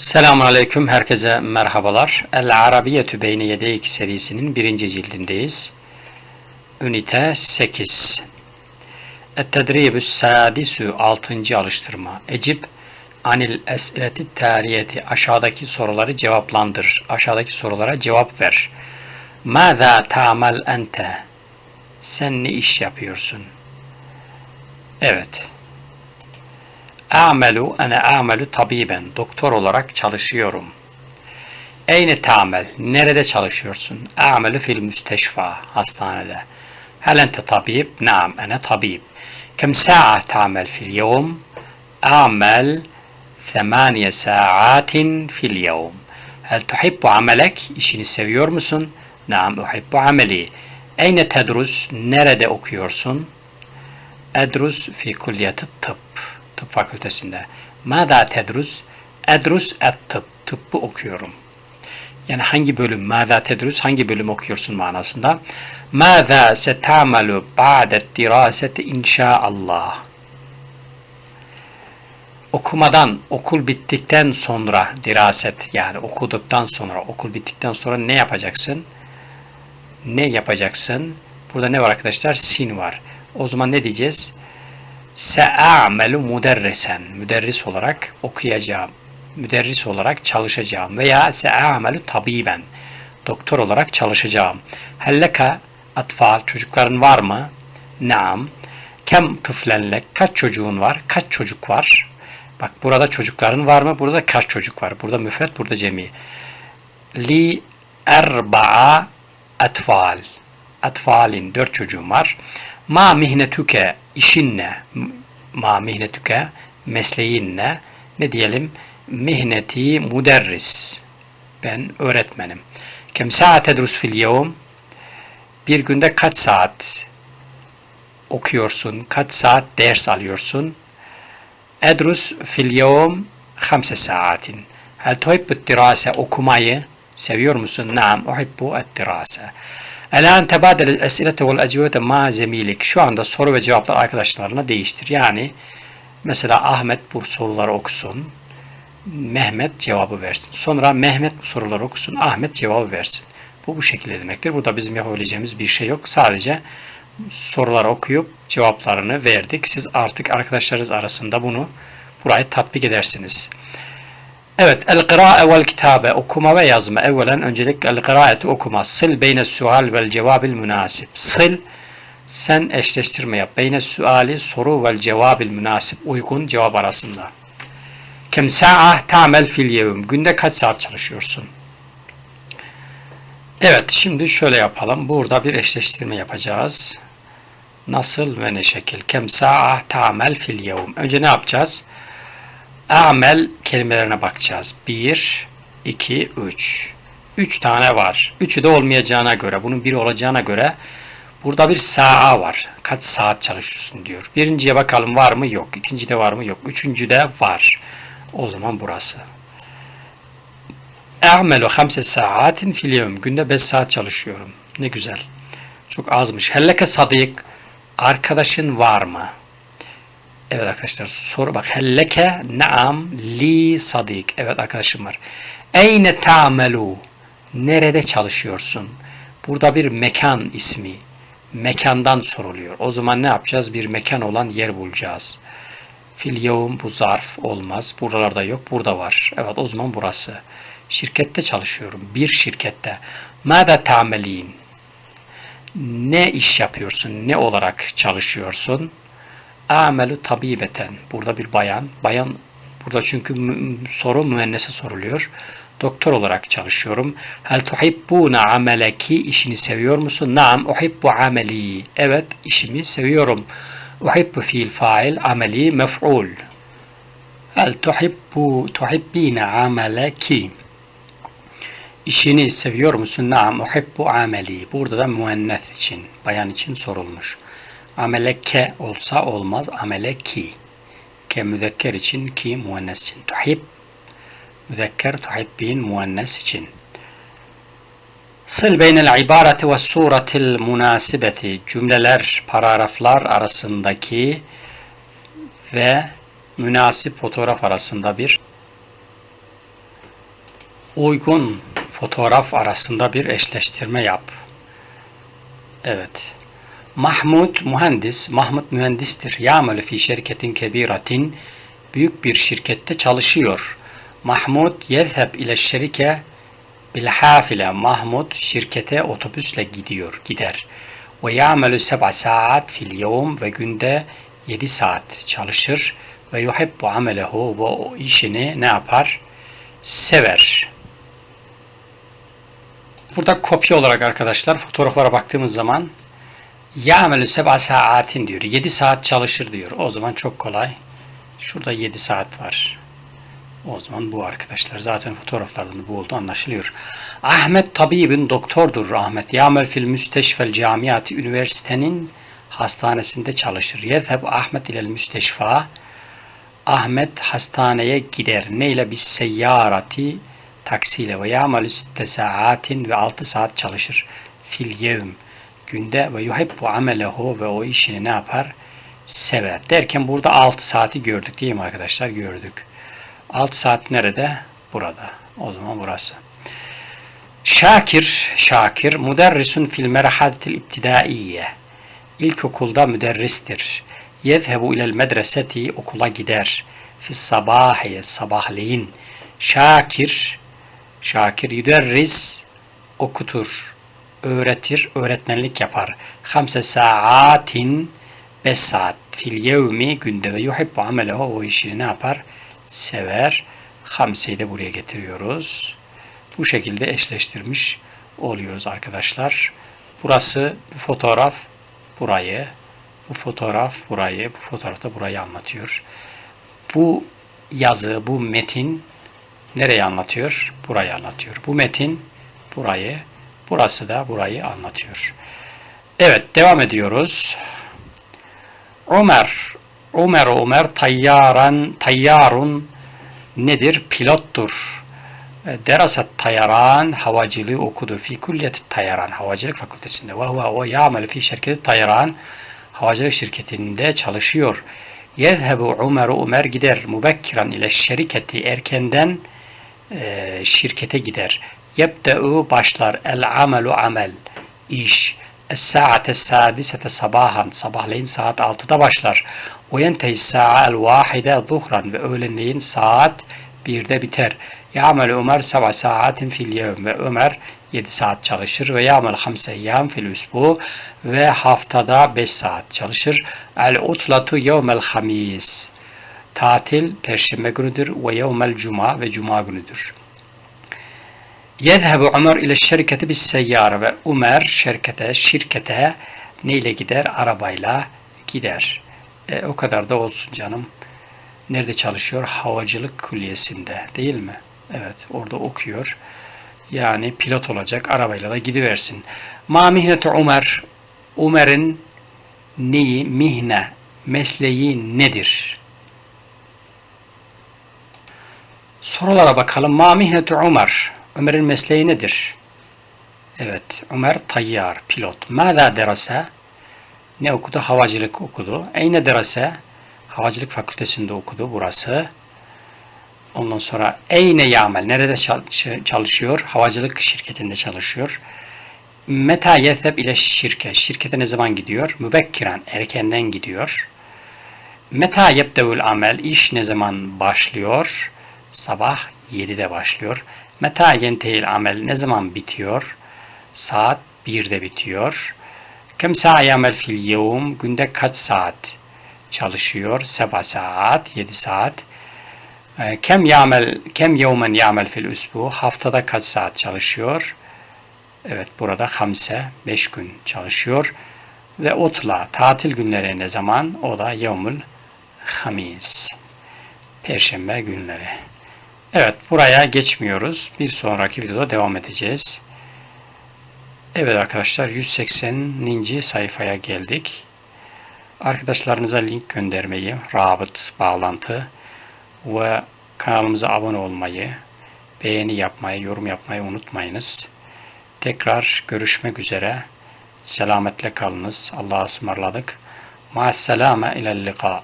Selamun Aleyküm, herkese merhabalar. El Arabiyetü Beyne Yedeyk serisinin birinci cildindeyiz. Ünite 8. Et-Tedribü Sadisü 6. alıştırma. Ecib anil es'ileti tariyeti aşağıdaki soruları cevaplandır. Aşağıdaki sorulara cevap ver. Mâzâ ta'mal ente? Sen ne iş yapıyorsun? Evet. A'melu ene a'melu tabiben. Doktor olarak çalışıyorum. Eyne ta'mel? Nerede çalışıyorsun? A'melu fil müsteşfa. Hastanede. Hel ente tabib? Naam ene tabib. Kem sa'a ta'mel fil yevm? A'mel ثمانية ساعات في اليوم هل تحب عملك işini seviyor musun نعم أحب عملي أين تدرس nerede okuyorsun أدرس في كلية الطب Tıp Fakültesinde. Mada tedrus? Edrus et tıp. Tıbbı okuyorum. Yani hangi bölüm? Mada tedrus? Hangi bölüm okuyorsun manasında? Mada setamelu ba'det diraseti inşaallah. Okumadan, okul bittikten sonra diraset yani okuduktan sonra, okul bittikten sonra ne yapacaksın? Ne yapacaksın? Burada ne var arkadaşlar? Sin var. O zaman ne diyeceğiz? Se'amelu muderrisen. Müderris olarak okuyacağım. Müderris olarak çalışacağım. Veya se'amelu tabiben. Doktor olarak çalışacağım. Helleka atfal. Çocukların var mı? Naam. Kem tıflenlek. Kaç çocuğun var? Kaç çocuk var? Bak burada çocukların var mı? Burada kaç çocuk var? Burada müfret, burada cemi. Li erba'a atfal. Atfalin dört çocuğum var. Ma mihnetüke işin ne? Ma mihnetüke mesleğin ne? Ne diyelim? Mihneti muderris. Ben öğretmenim. Kem saat tedrus fil yevm? Bir günde kaç saat okuyorsun? Kaç saat ders alıyorsun? Edrus fil yevm 5 saatin. Hel tuhibbu dirase okumayı seviyor musun? Naam, uhibbu et-dirase. Elan tebadel esilete vel ecvete ma zemilik. Şu anda soru ve cevaplar arkadaşlarına değiştir. Yani mesela Ahmet bu soruları okusun. Mehmet cevabı versin. Sonra Mehmet bu soruları okusun. Ahmet cevabı versin. Bu bu şekilde demektir. Burada bizim yapabileceğimiz bir şey yok. Sadece soruları okuyup cevaplarını verdik. Siz artık arkadaşlarınız arasında bunu burayı tatbik edersiniz. Evet, el-kırae vel kitabe okuma ve yazma. Evvelen öncelik el-kıraeti okuma. Sil beyne sual vel cevabil münasip. Sil sen eşleştirme yap. Beyne suali soru vel cevabil münasip uygun cevap arasında. Kem sa'a ta'mel fil yevm. Günde kaç saat çalışıyorsun? Evet, şimdi şöyle yapalım. Burada bir eşleştirme yapacağız. Nasıl ve ne şekil? Kem sa'a ta'mel fil yevm. Önce ne yapacağız? Amel kelimelerine bakacağız. 1, 2, 3. 3 tane var. Üçü de olmayacağına göre, bunun biri olacağına göre burada bir sa'a var. Kaç saat çalışıyorsun diyor. Birinciye bakalım var mı? Yok. İkincide var mı? Yok. Üçüncüde var. O zaman burası. A'melu 5 saatin fil. Günde 5 saat çalışıyorum. Ne güzel. Çok azmış. Helleke sadik. Arkadaşın var mı? Evet arkadaşlar soru bak. Helleke naam li sadik. Evet arkadaşım var. Eyne ta'melu. Nerede çalışıyorsun? Burada bir mekan ismi. Mekandan soruluyor. O zaman ne yapacağız? Bir mekan olan yer bulacağız. Fil yevm bu zarf olmaz. Buralarda yok. Burada var. Evet o zaman burası. Şirkette çalışıyorum. Bir şirkette. Mada ta'melin. Ne iş yapıyorsun? Ne olarak çalışıyorsun? Amelu tabibeten. Burada bir bayan. Bayan burada çünkü soru müennese soruluyor. Doktor olarak çalışıyorum. Hel tuhibbuna ameleki işini seviyor musun? Naam uhibbu ameli. Evet işimi seviyorum. Uhibbu fiil fail ameli mef'ul. Hel tuhibbu tuhibbina ameleki. İşini seviyor musun? Naam uhibbu ameli. Burada da müennes için, bayan için sorulmuş. Ameleke olsa olmaz. Ameleki. Ke müzekker için ki müennes için. Tuhib müzekker tuhibbin müennes için. Sil beynel ibareti ve suretil münasibeti cümleler, paragraflar arasındaki ve münasip fotoğraf arasında bir uygun fotoğraf arasında bir eşleştirme yap. Evet. Mahmud mühendis, Mahmud mühendistir. Ya'malu fi şirketin kebiratin büyük bir şirkette çalışıyor. Mahmud yezheb ile şerike bil hafile. Mahmud şirkete otobüsle gidiyor, gider. Ve ya'malu seb'a saat fil yevm ve günde 7 saat çalışır ve yuhibbu amelehu ve o işini ne yapar? Sever. Burada kopya olarak arkadaşlar fotoğraflara baktığımız zaman Ya'melü seb'a saatin diyor. 7 saat çalışır diyor. O zaman çok kolay. Şurada 7 saat var. O zaman bu arkadaşlar. Zaten fotoğraflardan bu oldu anlaşılıyor. Ahmet tabibin doktordur Ahmet. Ya'mel fil müsteşfel camiati üniversitenin hastanesinde çalışır. Yezheb Ahmet ilel müsteşfa. Ahmet hastaneye gider. Neyle bis seyyarati taksiyle ve ya'malu sitte saatin ve 6 saat çalışır. Fil yevm günde ve yuhibbu amelehu ve o işini ne yapar? Sever. Derken burada 6 saati gördük değil mi arkadaşlar? Gördük. 6 saat nerede? Burada. O zaman burası. Şakir, Şakir, müderrisun fil merhaletil ibtidaiye. İlkokulda müderristir. Yezhebu ilel medreseti okula gider. Fis sabahi, sabahleyin. Şakir, Şakir yüderris okutur, öğretir, öğretmenlik yapar. Hamse saatin 5 saat fil yevmi günde ve yuhibbu amelehu o işini ne yapar? Sever. Hamseyi de buraya getiriyoruz. Bu şekilde eşleştirmiş oluyoruz arkadaşlar. Burası bu fotoğraf burayı, bu fotoğraf burayı, bu fotoğrafta burayı anlatıyor. Bu yazı, bu metin nereyi anlatıyor? Burayı anlatıyor. Bu metin burayı, burası da burayı anlatıyor. Evet, devam ediyoruz. Ömer, Ömer Ömer tayyaran, tayyarun nedir? Pilottur. E, derasat tayaran havacılığı okudu. Fi kulliyeti tayaran havacılık fakültesinde. Ve huve o ya'mel fi şirketi tayaran havacılık şirketinde çalışıyor. Yezhebu Ömer Ömer gider mubekkiran ile şirketi erkenden e, şirkete gider. Yebde'u başlar el amelu amel iş. Es-saate sadisete sabahan sabahleyin saat 6'da başlar. Ve yentehi sa'al vahide zuhran ve öğlenleyin saat 1'de biter. Ya'mel Ömer seba saatin fil yevm ve Ömer 7 saat çalışır ve ya'mel hamse eyyam fil usbu ve haftada 5 saat çalışır. El utlatu yevmel hamis tatil perşembe günüdür ve yevmel cuma ve cuma günüdür. Yezhebu Ömer ile şirketi bis seyyare ve Ömer şirkete, şirkete neyle gider? Arabayla gider. E, o kadar da olsun canım. Nerede çalışıyor? Havacılık külliyesinde değil mi? Evet orada okuyor. Yani pilot olacak arabayla da gidiversin. Ma mihnetu Ömer. Ömer'in neyi, mihne, mesleği nedir? Sorulara bakalım. Ma mihnetu Ömer. Ömer'in mesleği nedir? Evet, Ömer tayyar, pilot. Mâzâ derase? Ne okudu? Havacılık okudu. Eyne derase? Havacılık fakültesinde okudu burası. Ondan sonra eyne yamel? Nerede çalışıyor? Havacılık şirketinde çalışıyor. Meta yetheb ile şirke. Şirkete ne zaman gidiyor? Mübekkiren. Erkenden gidiyor. Meta yebdevül amel. iş ne zaman başlıyor? Sabah 7'de başlıyor. Meta yentehil amel ne zaman bitiyor? Saat 1'de bitiyor. Kem saat yamel fil yevm günde kaç saat çalışıyor? Seba saat, 7 saat. Ee, kem yamel kem yevmen yamel fil usbu haftada kaç saat çalışıyor? Evet burada hamse 5 gün çalışıyor. Ve otla tatil günleri ne zaman? O da yevmül hamis. Perşembe günleri. Evet buraya geçmiyoruz. Bir sonraki videoda devam edeceğiz. Evet arkadaşlar 180. sayfaya geldik. Arkadaşlarınıza link göndermeyi, rabıt, bağlantı ve kanalımıza abone olmayı, beğeni yapmayı, yorum yapmayı unutmayınız. Tekrar görüşmek üzere. Selametle kalınız. Allah'a ısmarladık. Ma'as selame ilel lika.